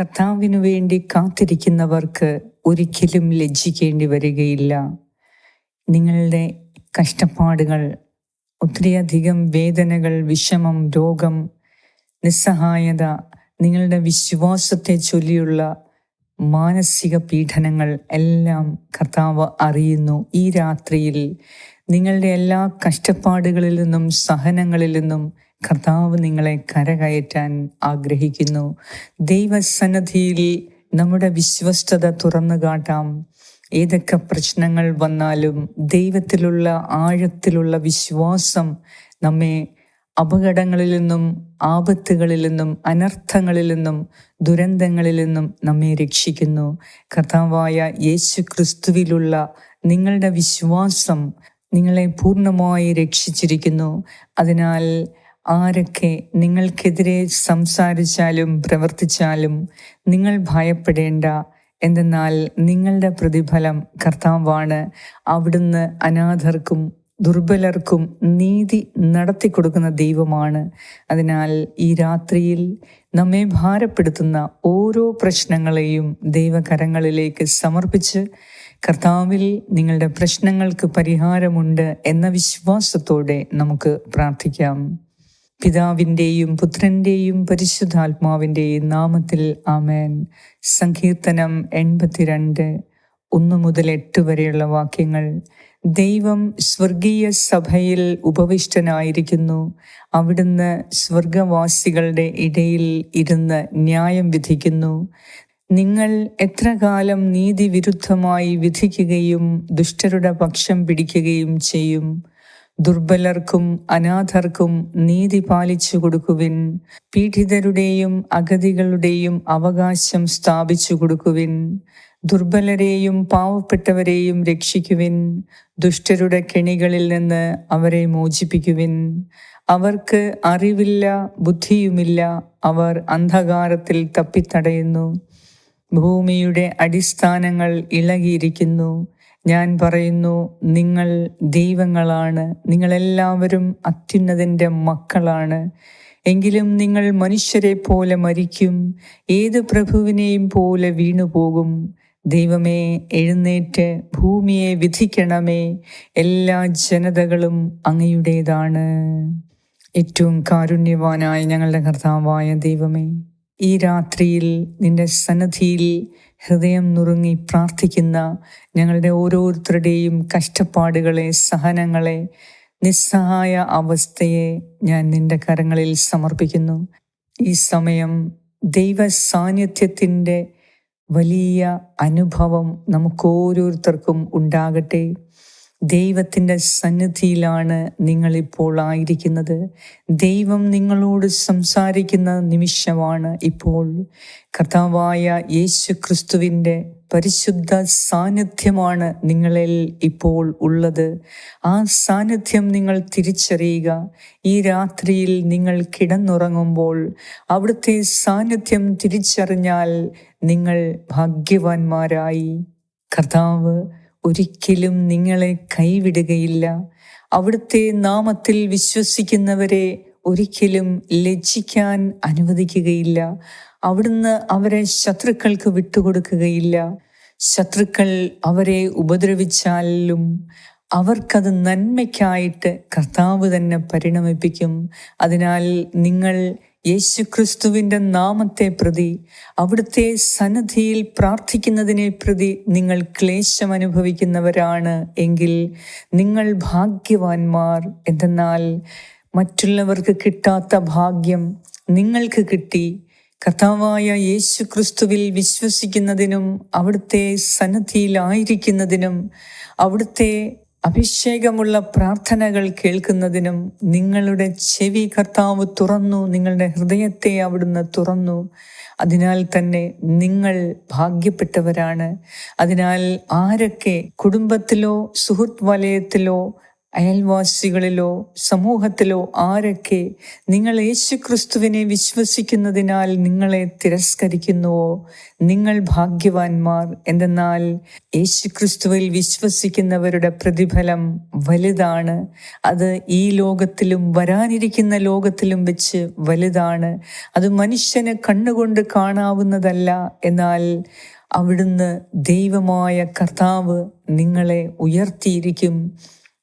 കർത്താവിനു വേണ്ടി കാത്തിരിക്കുന്നവർക്ക് ഒരിക്കലും ലജ്ജിക്കേണ്ടി വരികയില്ല. നിങ്ങളുടെ കഷ്ടപ്പാടുകൾ ഒത്തിരിയധികം വേദനകൾ വിഷമം രോഗം നിസ്സഹായത നിങ്ങളുടെ വിശ്വാസത്തെ ചൊല്ലിയുള്ള മാനസിക പീഡനങ്ങൾ എല്ലാം കർത്താവ് അറിയുന്നു. ഈ രാത്രിയിൽ നിങ്ങളുടെ എല്ലാ കഷ്ടപ്പാടുകളിൽ നിന്നും സഹനങ്ങളിൽ നിന്നും കർത്താവ് നിങ്ങളെ കരകയറ്റാൻ ആഗ്രഹിക്കുന്നു. ദൈവസന്നദ്ധിയിൽ നമ്മുടെ വിശ്വസ്തത തുറന്നു കാട്ടാം. ഏതൊക്കെ പ്രശ്നങ്ങൾ വന്നാലും ദൈവത്തിലുള്ള ആഴത്തിലുള്ള വിശ്വാസം നമ്മെ അപകടങ്ങളിൽ നിന്നും ആപത്തുകളിൽ നിന്നും അനർത്ഥങ്ങളിൽ നിന്നും ദുരന്തങ്ങളിൽ നിന്നും നമ്മെ രക്ഷിക്കുന്നു. കർത്താവായ യേശു ക്രിസ്തുവിലുള്ള നിങ്ങളുടെ വിശ്വാസം നിങ്ങളെ പൂർണമായി രക്ഷിച്ചിരിക്കുന്നു. അതിനാൽ ആരൊക്കെ നിങ്ങൾക്കെതിരെ സംസാരിച്ചാലും പ്രവർത്തിച്ചാലും നിങ്ങൾ ഭയപ്പെടേണ്ട. എന്തെന്നാൽ നിങ്ങളുടെ പ്രതിഫലം കർത്താവാണ്. അവിടുന്ന് അനാഥർക്കും ദുർബലർക്കും നീതി നടത്തി കൊടുക്കുന്ന ദൈവമാണ്. അതിനാൽ ഈ രാത്രിയിൽ നമ്മെ ഭാരപ്പെടുത്തുന്ന ഓരോ പ്രശ്നങ്ങളെയും ദൈവകരങ്ങളിലേക്ക് സമർപ്പിച്ച് കർത്താവിൽ നിങ്ങളുടെ പ്രശ്നങ്ങൾക്ക് പരിഹാരമുണ്ട് എന്ന വിശ്വാസത്തോടെ നമുക്ക് പ്രാർത്ഥിക്കാം. പിതാവിന്റെയും പുത്രന്റെയും പരിശുദ്ധാത്മാവിന്റെയും നാമത്തിൽ ആമേൻ. സങ്കീർത്തനം എൺപത്തിരണ്ട്. ഒന്ന് മുതൽ എട്ട് വരെയുള്ള വാക്യങ്ങൾ. ദൈവം സ്വർഗീയ സഭയിൽ ഉപവിഷ്ടനായിരിക്കുന്നു. അവിടുന്ന് സ്വർഗവാസികളുടെ ഇടയിൽ ഇരുന്ന് ന്യായം വിധിക്കുന്നു. നിങ്ങൾ എത്ര കാലം നീതിവിരുദ്ധമായി വിധിക്കുകയും ദുഷ്ടരുടെ പക്ഷം പിടിക്കുകയും ചെയ്യും. ദുർബലർക്കും അനാഥർക്കും നീതി പാലിച്ചു കൊടുക്കുവിൻ. പീഡിതരുടെയും അഗതികളുടെയും അവകാശം സ്ഥാപിച്ചു കൊടുക്കുവിൻ. ദുർബലരെയും പാവപ്പെട്ടവരെയും രക്ഷിക്കുവിൻ. ദുഷ്ടരുടെ കെണികളിൽ നിന്ന് അവരെ മോചിപ്പിക്കുവിൻ. അവർക്ക് അറിവില്ല ബുദ്ധിയുമില്ല. അവർ അന്ധകാരത്തിൽ തപ്പിത്തടയുന്നു. ഭൂമിയുടെ അടിസ്ഥാനങ്ങൾ ഇളകിയിരിക്കുന്നു. ഞാൻ പറയുന്നു നിങ്ങൾ ദൈവങ്ങളാണ്. നിങ്ങളെല്ലാവരും അത്യുന്നതിന്റെ മക്കളാണ്. എങ്കിലും നിങ്ങൾ മനുഷ്യരെ പോലെ മരിക്കും. ഏത് പ്രഭുവിനെയും പോലെ വീണുപോകും. ദൈവമേ എഴുന്നേറ്റ് ഭൂമിയെ വിധിക്കണമേ. എല്ലാ ജനതകളും അങ്ങയുടേതാണ്. ഏറ്റവും കാരുണ്യവാനായ ഞങ്ങളുടെ കർത്താവായ ദൈവമേ. ഈ രാത്രിയിൽ നിന്റെ സന്നദ്ധിയിൽ ഹൃദയം നുറുങ്ങി പ്രാർത്ഥിക്കുന്ന ഞങ്ങളുടെ ഓരോരുത്തരുടെയും കഷ്ടപ്പാടുകളെ സഹനങ്ങളെ നിസ്സഹായ അവസ്ഥയെ ഞാൻ നിന്റെ കരങ്ങളിൽ സമർപ്പിക്കുന്നു. ഈ സമയം ദൈവ സാന്നിധ്യത്തിന്റെ വലിയ അനുഭവം നമുക്ക് ഓരോരുത്തർക്കും ഉണ്ടാകട്ടെ. ദൈവത്തിന്റെ സന്നിധിയിലാണ് നിങ്ങളിപ്പോൾ ആയിരിക്കുന്നത്. ദൈവം നിങ്ങളോട് സംസാരിക്കുന്ന നിമിഷമാണ് ഇപ്പോൾ. കർത്താവായ യേശു ക്രിസ്തുവിന്റെ പരിശുദ്ധ സാന്നിധ്യമാണ് നിങ്ങളിൽ ഇപ്പോൾ ഉള്ളത്. ആ സാന്നിധ്യം നിങ്ങൾ തിരിച്ചറിയുക. ഈ രാത്രിയിൽ നിങ്ങൾ കിടന്നുറങ്ങുമ്പോൾ അവിടുത്തെ സാന്നിധ്യം തിരിച്ചറിഞ്ഞാൽ നിങ്ങൾ ഭാഗ്യവാന്മാരായി. കർത്താവ് ഒരിക്കലും നിങ്ങളെ കൈവിടുകയില്ല. അവിടുത്തെ നാമത്തിൽ വിശ്വസിക്കുന്നവരെ ഒരിക്കലും ലജ്ജിക്കാൻ അനുവദിക്കുകയില്ല. അവിടുന്ന് അവരെ ശത്രുക്കൾക്ക് വിട്ടുകൊടുക്കുകയില്ല. ശത്രുക്കൾ അവരെ ഉപദ്രവിച്ചാലും അവർക്കത് നന്മയ്ക്കായിട്ട് കർത്താവ് തന്നെ പരിണമിപ്പിക്കും. അതിനാൽ നിങ്ങൾ യേശുക്രിസ്തുവിന്റെ നാമത്തെ പ്രതി അവിടുത്തെ സന്നദ്ധിയിൽ പ്രാർത്ഥിക്കുന്നതിനെ പ്രതി നിങ്ങൾ ക്ലേശം അനുഭവിക്കുന്നവരാണ് എങ്കിൽ നിങ്ങൾ ഭാഗ്യവാന്മാർ. എന്തെന്നാൽ മറ്റുള്ളവർക്ക് കിട്ടാത്ത ഭാഗ്യം നിങ്ങൾക്ക് കിട്ടി. കർത്താവായ യേശു ക്രിസ്തുവിൽ വിശ്വസിക്കുന്നതിനും അവിടുത്തെ സന്നദ്ധിയിലായിരിക്കുന്നതിനും അവിടുത്തെ അഭിഷേകമുള്ള പ്രാർത്ഥനകൾ കേൾക്കുന്നതിനും നിങ്ങളുടെ ചെവി കർത്താവ് തുറന്നു നിങ്ങളുടെ ഹൃദയത്തെ അവിടുന്ന് തുറന്നു. അതിനാൽ തന്നെ നിങ്ങൾ ഭാഗ്യപ്പെട്ടവരാണ്. അതിനാൽ ആരൊക്കെ കുടുംബത്തിലോ സുഹൃത്ത് വലയത്തിലോ അയൽവാസികളിലോ സമൂഹത്തിലോ ആരൊക്കെ നിങ്ങൾ യേശുക്രിസ്തുവിനെ വിശ്വസിക്കുന്നതിനാൽ നിങ്ങളെ തിരസ്കരിക്കുന്നുവോ? നിങ്ങൾ ഭാഗ്യവാന്മാർ. എന്തെന്നാൽ യേശുക്രിസ്തുവിൽ വിശ്വസിക്കുന്നവരുടെ പ്രതിഫലം വലുതാണ്. അത് ഈ ലോകത്തിലും വരാനിരിക്കുന്ന ലോകത്തിലും വെച്ച് വലുതാണ്. അത് മനുഷ്യന് കണ്ണുകൊണ്ട് കാണാവുന്നതല്ല. എന്നാൽ അവിടുന്ന് ദൈവമായ കർത്താവ് നിങ്ങളെ ഉയർത്തിയിരിക്കും.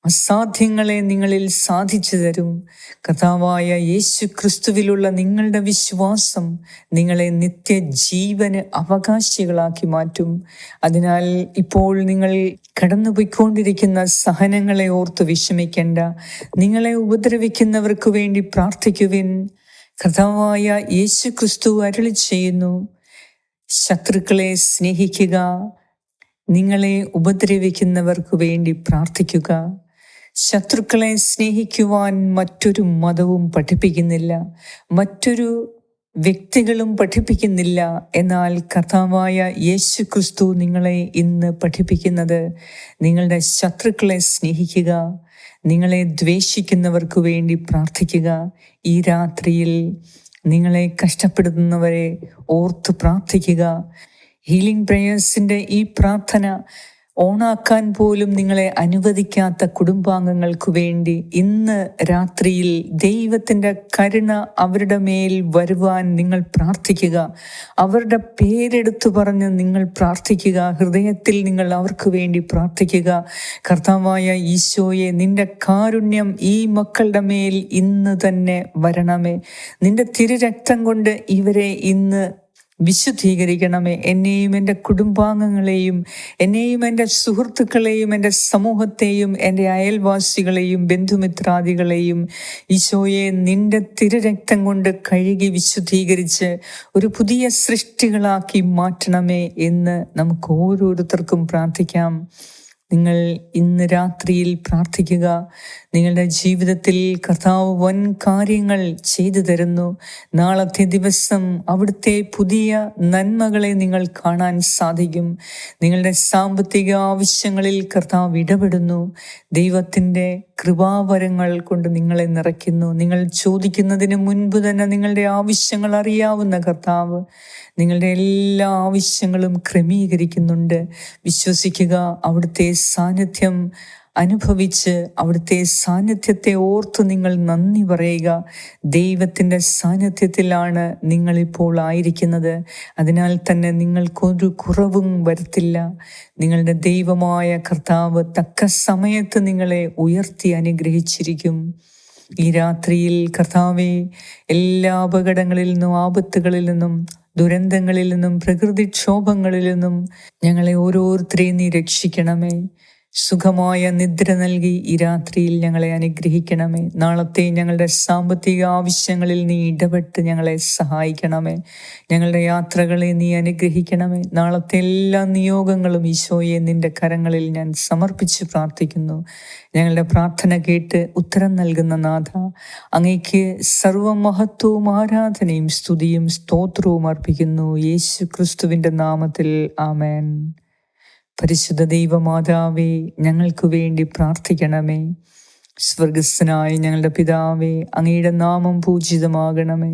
അസാധ്യങ്ങളെ നിങ്ങളിൽ സാധിച്ചു തരും. കഥാവായ യേശു ക്രിസ്തുവിലുള്ള നിങ്ങളുടെ വിശ്വാസം നിങ്ങളെ നിത്യജീവന് അവകാശികളാക്കി മാറ്റും. അതിനാൽ ഇപ്പോൾ നിങ്ങൾ കടന്നുപോയിക്കൊണ്ടിരിക്കുന്ന സഹനങ്ങളെ ഓർത്ത് വിഷമിക്കേണ്ട. നിങ്ങളെ ഉപദ്രവിക്കുന്നവർക്ക് വേണ്ടി പ്രാർത്ഥിക്കുവിൻ. കഥാവായ യേശു ക്രിസ്തു അരുളി ചെയ്യുന്നു. ശത്രുക്കളെ സ്നേഹിക്കുക. നിങ്ങളെ ഉപദ്രവിക്കുന്നവർക്ക് വേണ്ടി പ്രാർത്ഥിക്കുക. ശത്രുക്കളെ സ്നേഹിക്കുവാൻ മറ്റൊരു മതവും പഠിപ്പിക്കുന്നില്ല മറ്റൊരു വ്യക്തികളും പഠിപ്പിക്കുന്നില്ല. എന്നാൽ കഥാവായ യേശു ക്രിസ്തു നിങ്ങളെ ഇന്ന് പഠിപ്പിക്കുന്നത് നിങ്ങളുടെ ശത്രുക്കളെ സ്നേഹിക്കുക നിങ്ങളെ ദ്വേഷിക്കുന്നവർക്ക് വേണ്ടി പ്രാർത്ഥിക്കുക. ഈ രാത്രിയിൽ നിങ്ങളെ കഷ്ടപ്പെടുത്തുന്നവരെ ഓർത്ത് പ്രാർത്ഥിക്കുക. ഹീലിംഗ് പ്രേയേഴ്സിന്റെ ഈ പ്രാർത്ഥന ഓണാക്കാൻ പോലും നിങ്ങളെ അനുവദിക്കാത്ത കുടുംബാംഗങ്ങൾക്ക് വേണ്ടി ഇന്ന് രാത്രിയിൽ ദൈവത്തിന്റെ കരുണ അവരുടെ മേൽ വരുവാൻ നിങ്ങൾ പ്രാർത്ഥിക്കുക. അവരുടെ പേരെടുത്തു പറഞ്ഞ് നിങ്ങൾ പ്രാർത്ഥിക്കുക. ഹൃദയത്തിൽ നിങ്ങൾ അവർക്ക് വേണ്ടി പ്രാർത്ഥിക്കുക. കർത്താവായ ഈശോയെ നിന്റെ കാരുണ്യം ഈ മക്കളുടെ മേൽ ഇന്ന് തന്നെ വരണമേ. നിന്റെ തിരുരക്തം കൊണ്ട് ഇവരെ ഇന്ന് വിശുദ്ധീകരിക്കണമേ. എന്നെയും എന്റെ കുടുംബാംഗങ്ങളെയും എന്നെയും എന്റെ സുഹൃത്തുക്കളെയും എന്റെ സമൂഹത്തെയും എന്റെ അയൽവാസികളെയും ബന്ധുമിത്രാദികളെയും ഈശോയെ നിന്റെ തിരുരക്തം കൊണ്ട് കഴുകി വിശുദ്ധീകരിച്ച് ഒരു പുതിയ സൃഷ്ടികളാക്കി മാറ്റണമേ എന്ന് നമുക്ക് ഓരോരുത്തർക്കും പ്രാർത്ഥിക്കാം. നിങ്ങൾ ഇന്ന് രാത്രിയിൽ പ്രാർത്ഥിക്കുക. നിങ്ങളുടെ ജീവിതത്തിൽ കർത്താവ് വൻ കാര്യങ്ങൾ ചെയ്തു തരുന്നു. നാളത്തെ ദിവസം അവിടുത്തെ പുതിയ നന്മകളെ നിങ്ങൾ കാണാൻ സാധിക്കും. നിങ്ങളുടെ സാമ്പത്തിക ആവശ്യങ്ങളിൽ കർത്താവ് ഇടപെടുന്നു. ദൈവത്തിന്റെ കൃപാവരങ്ങൾ കൊണ്ട് നിങ്ങളെ നിറയ്ക്കുന്നു. നിങ്ങൾ ചോദിക്കുന്നതിന് മുൻപ് തന്നെ നിങ്ങളുടെ ആവശ്യങ്ങൾ അറിയാവുന്ന കർത്താവ് നിങ്ങളുടെ എല്ലാ ആവശ്യങ്ങളും ക്രമീകരിക്കുന്നുണ്ട്. വിശ്വസിക്കുക അവിടുത്തെ സാന്നിധ്യം അനുഭവിച്ച് അവിടുത്തെ സാന്നിധ്യത്തെ ഓർത്ത് നിങ്ങൾ നന്ദി പറയുക. ദൈവത്തിന്റെ സാന്നിധ്യത്തിലാണ് നിങ്ങളിപ്പോൾ ആയിരിക്കുന്നത്. അതിനാൽ തന്നെ നിങ്ങൾക്കൊരു കുറവും വരത്തില്ല. നിങ്ങളുടെ ദൈവമായ കർത്താവ് തക്ക സമയത്ത് നിങ്ങളെ ഉയർത്തി അനുഗ്രഹിച്ചിരിക്കും. ഈ രാത്രിയിൽ കർത്താവെ എല്ലാ അപകടങ്ങളിൽ നിന്നും ആപത്തുകളിൽ നിന്നും ദുരന്തങ്ങളിൽ നിന്നും പ്രകൃതിക്ഷോഭങ്ങളിൽ നിന്നും ഞങ്ങളെ ഓരോരുത്തരെയും നീ രക്ഷിക്കണമേ. സുഖമായ നിദ്ര നൽകി ഈ രാത്രിയിൽ ഞങ്ങളെ അനുഗ്രഹിക്കണമേ. നാളത്തെ ഞങ്ങളുടെ സാമ്പത്തിക ആവശ്യങ്ങളിൽ നീ ഇടപെട്ട് ഞങ്ങളെ സഹായിക്കണമേ. ഞങ്ങളുടെ യാത്രകളെ നീ അനുഗ്രഹിക്കണമേ. നാളത്തെ എല്ലാ നിയോഗങ്ങളും ഈശോയെ നിന്റെ കരങ്ങളിൽ ഞാൻ സമർപ്പിച്ച് പ്രാർത്ഥിക്കുന്നു. ഞങ്ങളുടെ പ്രാർത്ഥന കേട്ട് ഉത്തരം നൽകുന്ന നാഥ അങ്ങയ്ക്ക് സർവമഹത്വവും ആരാധനയും സ്തുതിയും സ്തോത്രവും അർപ്പിക്കുന്നു. യേശു ക്രിസ്തുവിന്റെ നാമത്തിൽ ആമേൻ. പരിശുദ്ധ ദൈവമാതാവേ ഞങ്ങൾക്ക് വേണ്ടി പ്രാർത്ഥിക്കണമേ. സ്വർഗസ്ഥനായ ഞങ്ങളുടെ പിതാവേ അങ്ങയുടെ നാമം പൂജിതമാകണമേ.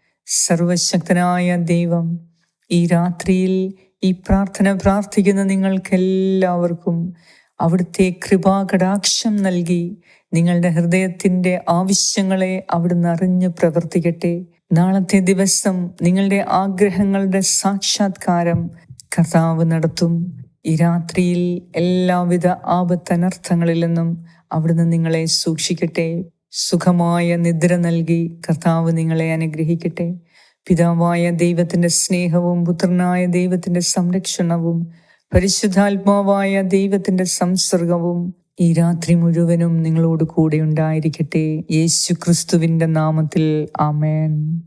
സർവശക്തനായ ദൈവം ഈ രാത്രിയിൽ ഈ പ്രാർത്ഥന പ്രാർത്ഥിക്കുന്ന നിങ്ങൾക്കെല്ലാവർക്കും അവിടുത്തെ കൃപാകടാക്ഷം നൽകി നിങ്ങളുടെ ഹൃദയത്തിന്റെ ആവശ്യങ്ങളെ അവിടുന്ന് അറിഞ്ഞു പ്രവർത്തിക്കട്ടെ. നാളത്തെ ദിവസം നിങ്ങളുടെ ആഗ്രഹങ്ങളുടെ സാക്ഷാത്കാരം കർത്താവ് നടത്തും. ഈ രാത്രിയിൽ എല്ലാവിധ ആപത്തനർത്ഥങ്ങളിൽ നിന്നും അവിടുന്ന് നിങ്ങളെ സൂക്ഷിക്കട്ടെ. സുഖമായ നിദ്ര നൽകി കർത്താവ് നിങ്ങളെ അനുഗ്രഹിക്കട്ടെ. പിതാവായ ദൈവത്തിന്റെ സ്നേഹവും പുത്രനായ ദൈവത്തിന്റെ സംരക്ഷണവും പരിശുദ്ധാത്മാവായ ദൈവത്തിന്റെ സംസർഗവും ഈ രാത്രി മുഴുവനും നിങ്ങളോട് കൂടെ ഉണ്ടായിരിക്കട്ടെ. യേശു ക്രിസ്തുവിന്റെ നാമത്തിൽ ആമേൻ.